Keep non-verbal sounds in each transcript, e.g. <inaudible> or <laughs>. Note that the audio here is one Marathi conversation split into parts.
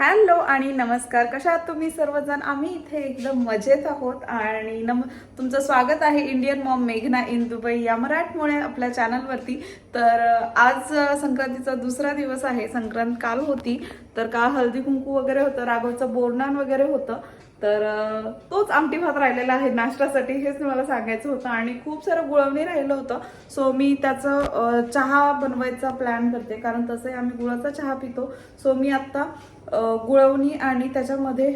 हॅलो आणि नमस्कार. कशा आहात तुम्ही सर्वजण? आम्ही इथे एकदम मजेत आहोत आणि नम तुमचं स्वागत आहे इंडियन मॉम मेघना इन दुबई या मराठमोळे आपल्या चॅनलवरती. तर आज संक्रांतीचा दुसरा दिवस आहे. संक्रांत काल होती. तर काल हळदी कुंकू वगैरे होतं राघवचं बोरनान वगैरे होतं. तर तोच आमटी भात राहिलेला आहे. नाश्त्यासाठी हेच मला सांगायचं होतं आणि खूप सारं गुळवणी राहिलं होतं. सो मी त्याचं चहा बनवायचा प्लॅन करते. कारण तसंही आम्ही गुळाचा चहा पितो. सो मी आत्ता गुळवणी आणि त्याच्यामध्ये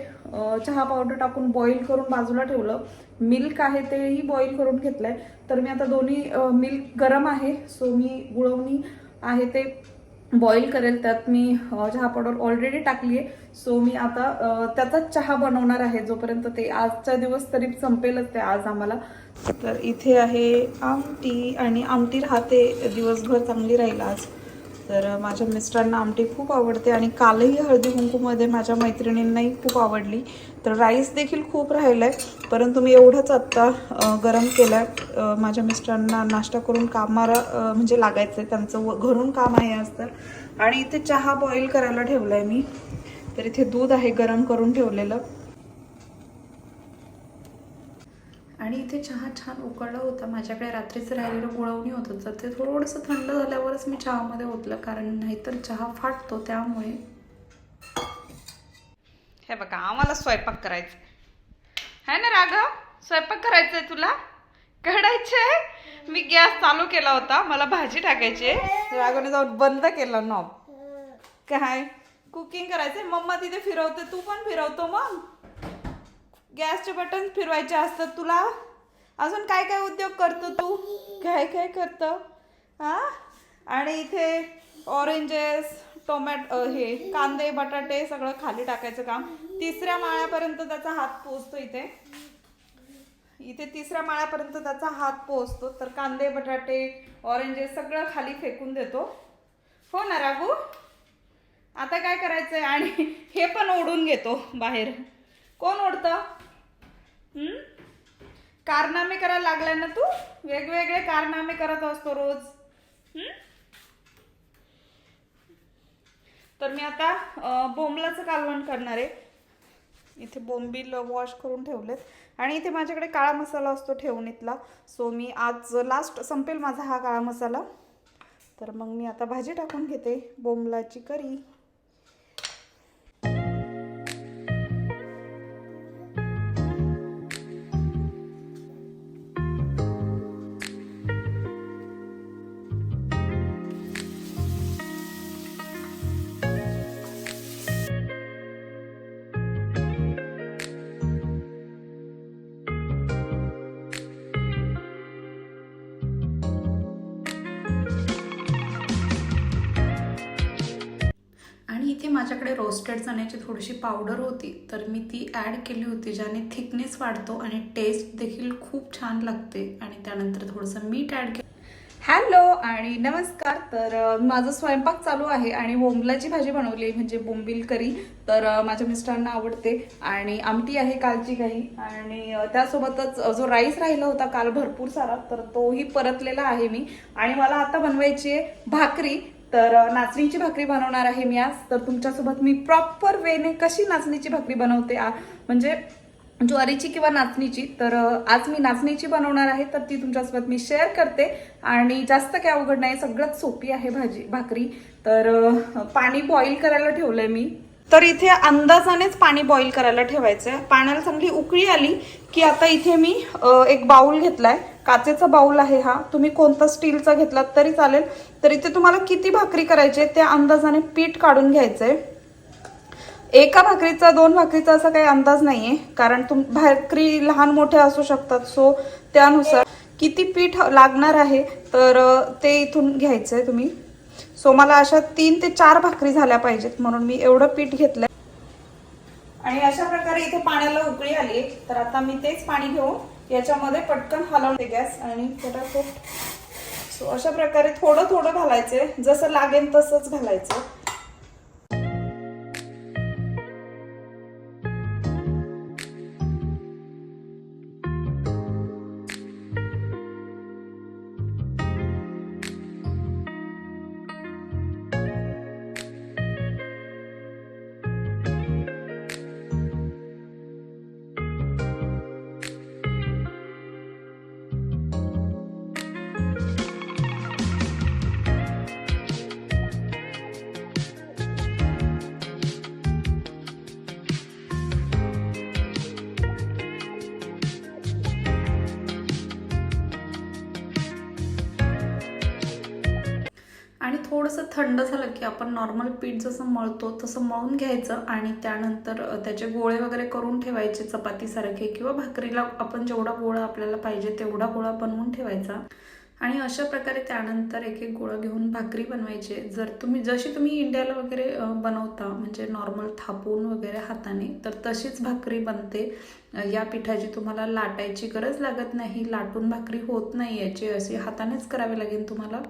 चहा पावडर टाकून बॉईल करून बाजूला ठेवलं. मिल्क आहे तेही बॉईल करून घेतलं आहे तर मी आता दोन्ही मिल्क गरम आहे. सो मी गुळवणी आहे ते बॉईल करेल त्यात मी चहा पावडर ऑलरेडी टाकली आहे सो मी आता अ, त्याचाच चहा बनवणार आहे जोपर्यंत ते आजचा दिवस तरी संपेलच ते आज आम्हाला. तर इथे आहे आमटी आणि आमटी राहते. दिवसभर चांगली राहील आज. तर माझ्या मिस्टरांना आमटी खूप आवडते आणि कालही हळदी कुंकूमध्ये माझ्या मैत्रिणींनाही खूप आवडली. तर राईस देखील खूप राहिलं आहे परंतु मी एवढंच आत्ता गरम केलं आहे माझ्या मिस्टरांना नाश्ता करून कामाला म्हणजे लागायचं आहे त्यांचं व- घरून काम आहे आज तर. आणि इथे चहा बॉईल करायला ठेवलं आहे मी. तर इथे दूध आहे गरम करून ठेवलेलं. आणि इथे चहा छान उकळला होता. माझ्याकडे रात्रीचं राहिलेलं गुळवणी होतं. तर ते थोडंसं थंड झाल्यावरच मी चहामध्ये ओतलं. कारण नाहीतर चहा फाटतो त्यामुळे. हे बघा आम्हाला स्वयंपाक करायचा है ना राघव? स्वयंपाक करायचा आहे तुला? कढायचे मी गॅस चालू केला होता. मला भाजी टाकायची आहे. राघवने जाऊन बंद केला नॉब काय? कुकिंग करायचंय? मम्मा तिथे फिरवते. तू पण फिरवतो मग? गॅसचे बटन फिरवायचे असतात तुला? अजून काय काय उद्योग करतो तू? काय काय करतं? हा? आणि इथे ऑरेंजेस टोमॅटो हे कांदे बटाटे सगळं खाली टाकायचं काम. तिसऱ्या माळ्यापर्यंत त्याचा हात पोचतो इथे. इथे तिसऱ्या माळ्यापर्यंत त्याचा हात पोचतो तर कांदे बटाटे ऑरेंजेस सगळं खाली फेकून देतो. हो ना राघू? आता काय करायचं आहे आणि हे पण ओढून घेतो बाहेर. कोण ओढतं? कारनामे करायला लागलाय ना तू? वेगवेगळे कारनामे करत असतो रोज. हम्म? तर मी आता बोंबलाचं कालवण करणार आहे. इथे बोंबील वॉश करून ठेवलेत. आणि इथे माझ्याकडे काळा मसाला असतो ठेवणीतला सो मी आज लास्ट संपेल माझा हा काळा मसाला. तर मग मी आता भाजी टाकून घेते बोंबलाची करी. माझ्याकडे रोस्टेड चण्याची थोडीशी पावडर होती तर मी ती ॲड केली होती ज्याने थिकनेस वाढतो आणि टेस्ट देखील खूप छान लागते. आणि त्यानंतर थोडंसं मीठ ॲड केलं. हॅलो आणि नमस्कार. तर माझा माझं स्वयंपाक चालू आहे आणि बोंबलाची भाजी बनवली म्हणजे बोंबील करी. तर माझ्या मिस्टरांना आवडते आणि आमटी आहे कालची काही आणि त्यासोबतच जो राईस राहिला होता काल भरपूर सारा तर तोही परतलेला आहे मी. आणि मला आता बनवायची आहे भाकरी. तर नाचणीची भाकरी बनवणार आहे मी आज. तर तुमच्यासोबत मी प्रॉपर वेने कशी नाचणीची भाकरी बनवते आ- म्हणजे ज्वारीची किंवा नाचणीची. तर आज मी नाचणीची बनवणार आहे तर ती तुमच्यासोबत मी शेअर करते. आणि जास्त काय अवघड नाही सगळ्यात सोपी आहे भाजी भाकरी. तर पाणी बॉईल करायला ठेवलंय मी. तर इथे अंदाजानेच पाणी बॉईल करायला ठेवायचं आहे पाण्याला चांगली उकळी आली की आता इथे मी एक एक बाउल घेतलाय. काचेचा बाउल आहे हा. तुम्ही कोणता स्टीलचा घेतलात तरी चालेल. तर इथे तुम्हाला किती भाकरी करायची आहे त्या अंदाजाने पीठ काढून घ्यायचंय. एका भाकरीचा दोन भाकरीचा असा काही अंदाज नाहीये कारण तुम भाकरी लहान मोठ्या असू शकतात. सो त्यानुसार किती पीठ लागणार आहे तर ते इथून घ्यायचंय तुम्ही. सो मला अशा तीन ते चार भाकरी झाल्या पाहिजेत म्हणून मी एवढं पीठ घेतलंय. आणि अशा प्रकारे इथे पाण्याला उकळी आली तर आता मी तेच पाणी घेऊन याच्यामध्ये पटकन हलवते गॅस आणि फटाफट सो अशा प्रकारे थोडं थोडं घालायचं. जसं लागेल तसंच घालायचं. थंड झालं की आपण नॉर्मल पीठ जसं मळतो तसं मळून घ्यायचं आणि त्यानंतर त्याचे गोळे वगैरे करून ठेवायचे चपातीसारखे किंवा भाकरीला आपण जेवढा गोळा आपल्याला पाहिजे तेवढा गोळा बनवून ठेवायचा. आणि अशा प्रकारे त्यानंतर एक एक गोळा घेऊन भाकरी बनवायचे. जर तुम्ही जशी तुम्ही इंडियाला वगैरे बनवता म्हणजे नॉर्मल थापून वगैरे हाताने तर तशीच भाकरी बनते. या पिठाची तुम्हाला लाटायची गरज लागत नाही. लाटून भाकरी होत नाही याची. अशी हातानेच करावी लागेल तुम्हाला.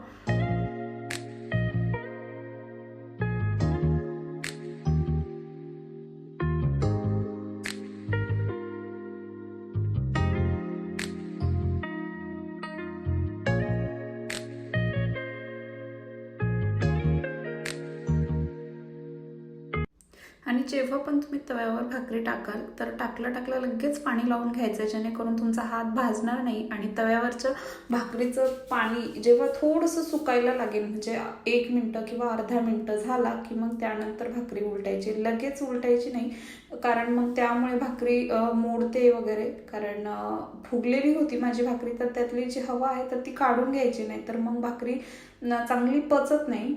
आणि जेव्हा पण तुम्ही तव्यावर भाकरी टाकाल तर टाकलं टाकलं लगेच पाणी लावून घ्यायचं जेणेकरून तुमचा हात भाजणार नाही आणि तव्यावरचं भाकरीचं पाणी जेव्हा थोडंसं सुकायला लागेल म्हणजे एक मिनटं किंवा अर्धा मिनटं झाला की मग त्यानंतर भाकरी उलटायची. लगेच उलटायची नाही कारण मग त्यामुळे भाकरी मोडते वगैरे. कारण फुगलेली होती माझी भाकरी तर त्यातली जी हवा आहे तर ती काढून घ्यायची नाही तर मग भाकरी चांगली पचत नाही.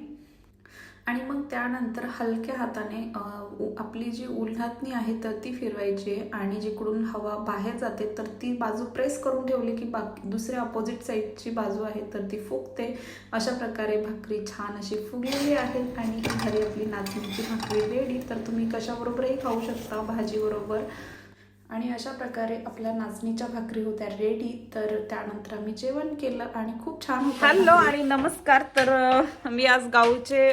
आणि मग त्यानंतर हलक्या हाताने आपली जी उलथातणी आहे तर ती फिरवायची आणि जिकडून हवा बाहेर जाते तर ती बाजू प्रेस करून ठेवली की बाकी दुसऱ्या अपोजिट साईडची बाजू आहे तर ती फुगते. अशा प्रकारे भाकरी छान अशी फुगलेली आहे आणि घरी आपली नाचणीची भाकरी रेडी तर तुम्ही कशाबरोबरही खाऊ शकता भाजीबरोबर. आणि अशा प्रकारे आपल्या नाचणीच्या भाकरी होत्या रेडी तर त्यानंतर आम्ही जेवण केलं आणि खूप छान हॅलो आणि नमस्कार. तर मी आज गावचे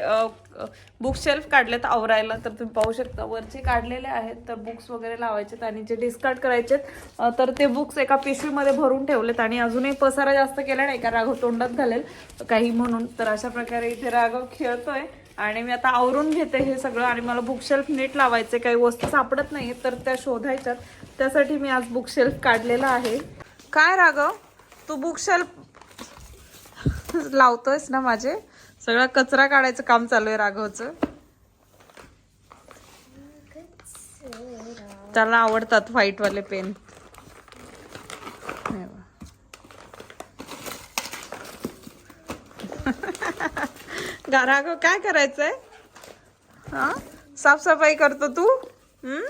बुक शेल्फ काढलेत आवरायला तर तुम्ही पाहू शकता. वरचे काढलेले आहेत तर बुक्स वगैरे लावायचेत आणि जे डिस्कार्ड करायचेत तर ते बुक्स एका पिशवीमध्ये भरून ठेवलेत आणि अजूनही पसारा जास्त केला नाही का राघव तोंडात घालेल. काही म्हणून तर अशा प्रकारे इथे राघव खेळतोय आणि मी आता आवरून घेते हे सगळं आणि मला बुकशेल्फ नीट लावायचे काही वस्तू सापडत नाही तर त्या शोधायच्यात. त्यासाठी मी आज बुकशेल्फ काढलेला आहे. काय राघव? तू बुकशेल्फ लावतोयस ना माझे? सगळा कचरा काढायचं काम चालू आहे राघवचं. त्याला आवडतात व्हाईट वाले पेन हे <laughs> राघव काय करायचंय? हा? साफसफाई करतो तू? हम्म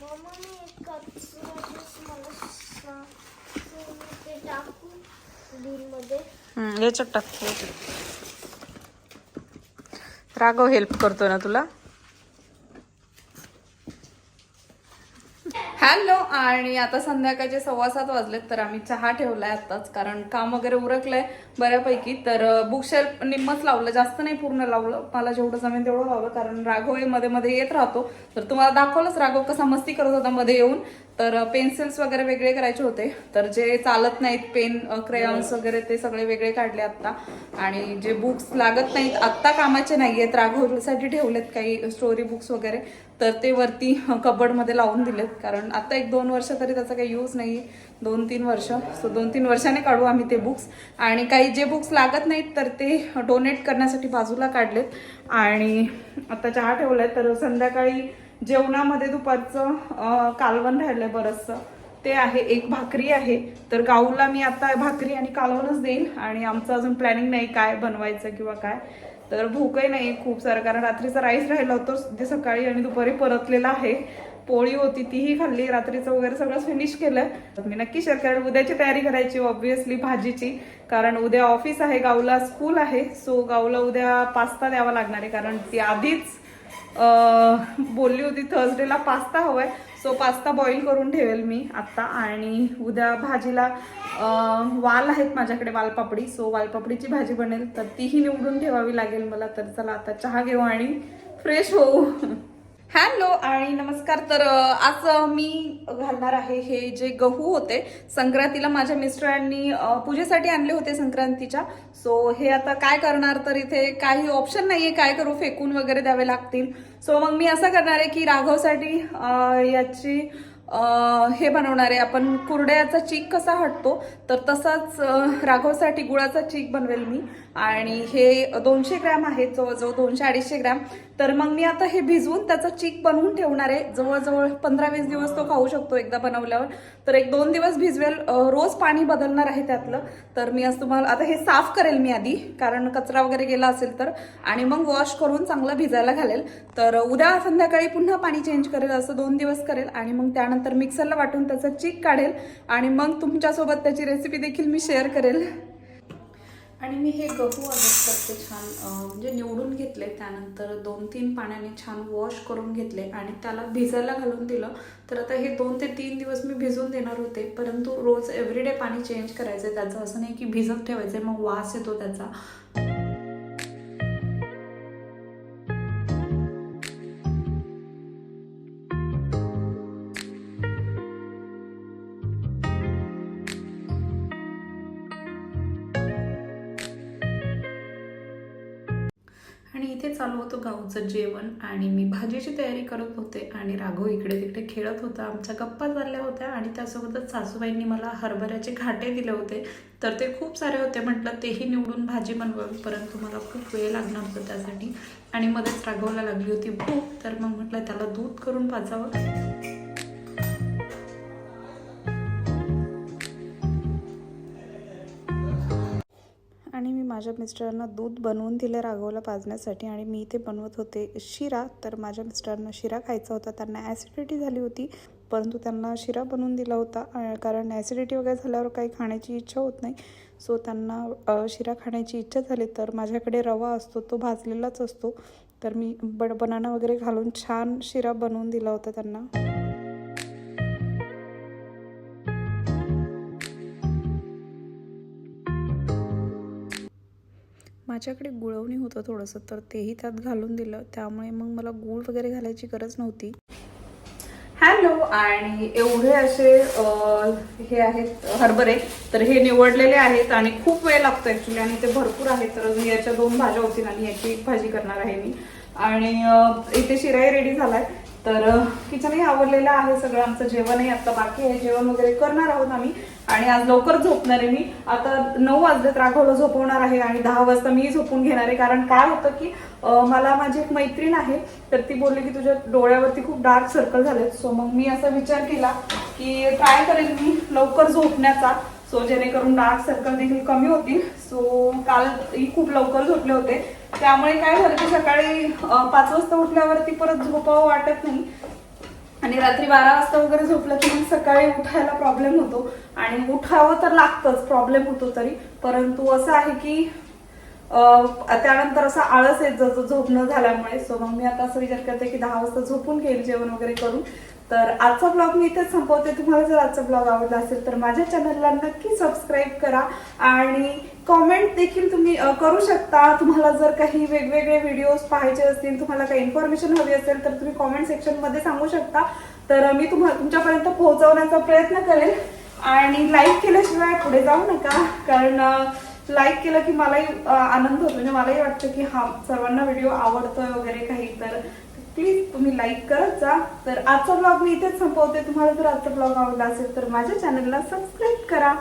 मम्मा मी एक कचऱ्याचीच मला सा- ते टाकू बिलमध्ये हम्म, याच्यात टाकतो राघव हेल्प करतोय ना तुला? हॅलो आणि आता संध्याकाळचे सव्वा सात वाजलेत तर आम्ही चहा ठेवलाय आताच कारण काम वगैरे उरकलंय बऱ्यापैकी. तर बुकशेल्फ निम्मच लावलं जास्त नाही पूर्ण लावलं. मला जेवढं जमेल तेवढं लावलं कारण राघव हे मध्ये मध्ये येत राहतो. तर तुम्हाला दाखवलंच राघव कसा मस्ती करत होता मध्ये येऊन. तर पेन्सिल्स वगैरे वेगळे करायचे होते. तर जे चालत नाहीत पेन क्रेयॉन्स वगैरे ते सगळे वेगळे काढले आत्ता. आणि जे बुक्स लागत नाहीत आत्ता कामाचे नाही आहेत राघवसाठी ठेवलेत काही स्टोरी बुक्स वगैरे. तर ते वरती कबडमध्ये लावून दिलेत. कारण आता एक दोन वर्ष तरी त्याचा काही यूज नाही. दोन तीन वर्ष. सो दोन तीन वर्षाने काढू आम्ही ते बुक्स आणि काही जे बुक्स लागत नाहीत तर ते डोनेट करण्यासाठी बाजूला काढलेत. आणि आता चहा ठेवलाय तर संध्याकाळी जेवणामध्ये दुपारचं कालवण राहिलं आहे बरंचसं. ते आहे एक भाकरी आहे. तर गाऊला मी आता भाकरी आणि कालवणच देईन. आणि आमचं अजून प्लॅनिंग नाही काय बनवायचं किंवा काय. तर भूकही नाही खूप सारं कारण रात्रीचा राईस राहिला होतो जे सकाळी आणि दुपारी परतलेला आहे. पोळी होती तीही खाल्ली रात्रीचं वगैरे सगळं फिनिश केलं. तर मी नक्की शेअर करेल उद्याची तयारी करायची ऑब्विसली भाजीची. कारण उद्या ऑफिस आहे गावला स्कूल आहे. सो गावला उद्या पास्ता द्यावा लागणार आहे. कारण ती आधीच बोलली होती थर्सडेला पास्ता हवाय. सो पास्ता बॉईल करून ठेवेल मी आत्ता. आणि उद्या भाजीला वाल आहेत माझ्याकडे वालपापडी. सो वालपापडीची भाजी बनेल. तर तीही निवडून ठेवावी लागेल मला. तर चला आता चहा घेऊ आणि फ्रेश होऊ. हॅलो आणि नमस्कार. तर आज मी घालणार आहे हे जे गहू होते संक्रांतीला माझ्या मिस्टरांनी पूजेसाठी आणले होते संक्रांतीच्या. सो हे आता काय करणार तर इथे काही ऑप्शन नाहीये काय करू फेकून वगैरे द्यावे लागतील. सो मग मी असं करणार आहे की राघवसाठी याची हे बनवणार आहे. आपण कुरड्याचा चीक कसा हटतो तर तसाच राघवसाठी गुळाचा चीक बनवेल मी. आणि हे दोनशे ग्रॅम आहेत जवळजवळ दोनशे अडीचशे ग्रॅम. तर मग मी आता हे भिजवून त्याचा चीक बनवून ठेवणार आहे. जवळजवळ पंधरा वीस दिवस तो खाऊ शकतो एकदा बनवल्यावर. तर एक दोन दिवस भिजवेल रोज पाणी बदलणार आहे त्यातलं. तर मी आज तुम्हाला आता हे साफ करेल मी आधी कारण कचरा वगैरे गेला असेल तर. आणि मग वॉश करून चांगलं भिजायला घालेल. तर उद्या संध्याकाळी पुन्हा पाणी चेंज करेल असं दोन दिवस करेल. आणि मग त्यानंतर मिक्सरला वाटून त्याचा चीक काढेल. आणि मग तुमच्यासोबत त्याची रेसिपी देखील मी शेअर करेल. आणि मी हे गहू अगोदर ते छान म्हणजे निवडून घेतले त्यानंतर दोन तीन पाण्याने छान वॉश करून घेतले आणि त्याला भिजायला घालून दिलं. तर आता हे दोन ते तीन दिवस मी भिजवून देणार होते परंतु रोज एव्हरीडे पाणी चेंज करायचं आहे त्याचं असं नाही की भिजत ठेवायचं आहे मग वास येतो त्याचा. आणि इथे चालू होतं गावचं जेवण आणि मी भाजीची तयारी करत होते आणि राघव इकडे तिकडे खेळत होता. आमच्या गप्पा चालल्या होत्या आणि त्यासोबतच सासूबाईंनी मला हरभऱ्याचे घाटे दिले होते. तर ते खूप सारे होते म्हटलं तेही निवडून भाजी बनवावी परंतु मला खूप वेळ लागणार होता त्यासाठी. आणि मध्येच राघवला लागली होती भूक तर मग म्हटलं त्याला दूध करून पाचावं माझ्या मिस्टरांना दूध बनवून दिलं राघवला पाजण्यासाठी आणि मी इथे बनवत होते शिरा. तर माझ्या मिस्टरांना शिरा खायचा होता. त्यांना ॲसिडिटी झाली होती परंतु त्यांना शिरा बनवून दिला होता. कारण ॲसिडिटी वगैरे झाल्यावर काही खाण्याची इच्छा होत नाही. सो त्यांना शिरा खाण्याची इच्छा झाली. तर माझ्याकडे रवा असतो तो भाजलेलाच असतो. तर मी बड बनाना वगैरे घालून छान शिरा बनवून दिला होता त्यांना. माझ्याकडे गुळवणी होतं थोडंसं तर तेही त्यात घालून दिलं. त्यामुळे मग मला गूळ वगैरे घालायची गरज नव्हती. हॅलो आणि एवढे असे हे आहेत हरभरे तर हे निवडलेले आहेत आणि खूप वेळ लागतो ऍक्च्युली आणि ते भरपूर आहेत. तर अजून याच्या दोन भाज्या होतील आणि याची एक भाजी करणार आहे मी. आणि इथे शिराई रेडी झालाय. तर किचनही आवडलेलं आहे सगळं आमचं जेवणही आता बाकी आहे. जेवण वगैरे करणार आहोत आम्ही. आणि आज लवकर झोपणार आहे मी. आता नऊ वाजलेत राघवला झोपवणार आहे आणि दहा वाजता मी झोपून घेणार आहे. कारण काय होतं की मला माझी एक मैत्रीण आहे तर ती बोलली की तुझ्या डोळ्यावरती खूप डार्क सर्कल झालेत. सो मग मी असा विचार केला की ट्राय करेन मी लवकर झोपण्याचा. सो जेणेकरून डार्क सर्कल देखील कमी होतील. सो काल ही खूप लवकर झोपले होते. त्यामुळे काय झालं की सकाळी पाच वाजता उठल्यावरती परत झोपावं वाटत नाही. आणि रात्री बारा वाजता वगैरे झोपलं की मग सकाळी उठायला प्रॉब्लेम होतो. आणि उठावं तर लागतंच प्रॉब्लेम होतो तरी. परंतु असं आहे की अं, त्यानंतर असा आळस येत जातो झोप न झाल्यामुळे. सो मग मी आता असं विचार करते की दहा वाजता झोपून घेईल जेवण वगैरे करून. तर आजचा ब्लॉग मी इथेच संपवते. तुम्हाला जर आजचा ब्लॉग आवडला असेल तर माझ्या चॅनलला नक्की सबस्क्राईब करा आणि कॉमेंट देखील तुम्ही करू शकता. तुम्हाला जर काही वेगवेगळे व्हिडिओज पाहायचे असतील तुम्हाला काही इन्फॉर्मेशन हवी असेल तर तुम्ही कॉमेंट सेक्शनमध्ये सांगू शकता. तर मी तुम्हाला तुमच्यापर्यंत पोहोचवण्याचा प्रयत्न करेल आणि लाईक केल्याशिवाय पुढे जाऊ नका. कारण लाईक केलं की मलाही आनंद होतो. म्हणजे मलाही वाटतं की हा सर्वांना व्हिडिओ आवडतोय वगैरे काही. तर प्लीज तुम्ही लाईक करत जा. तर आजचा ब्लॉग मी इथेच संपवते. तुम्हाला जर आजचा ब्लॉग आवडला असेल तर माझ्या चॅनलला सबस्क्राईब करा.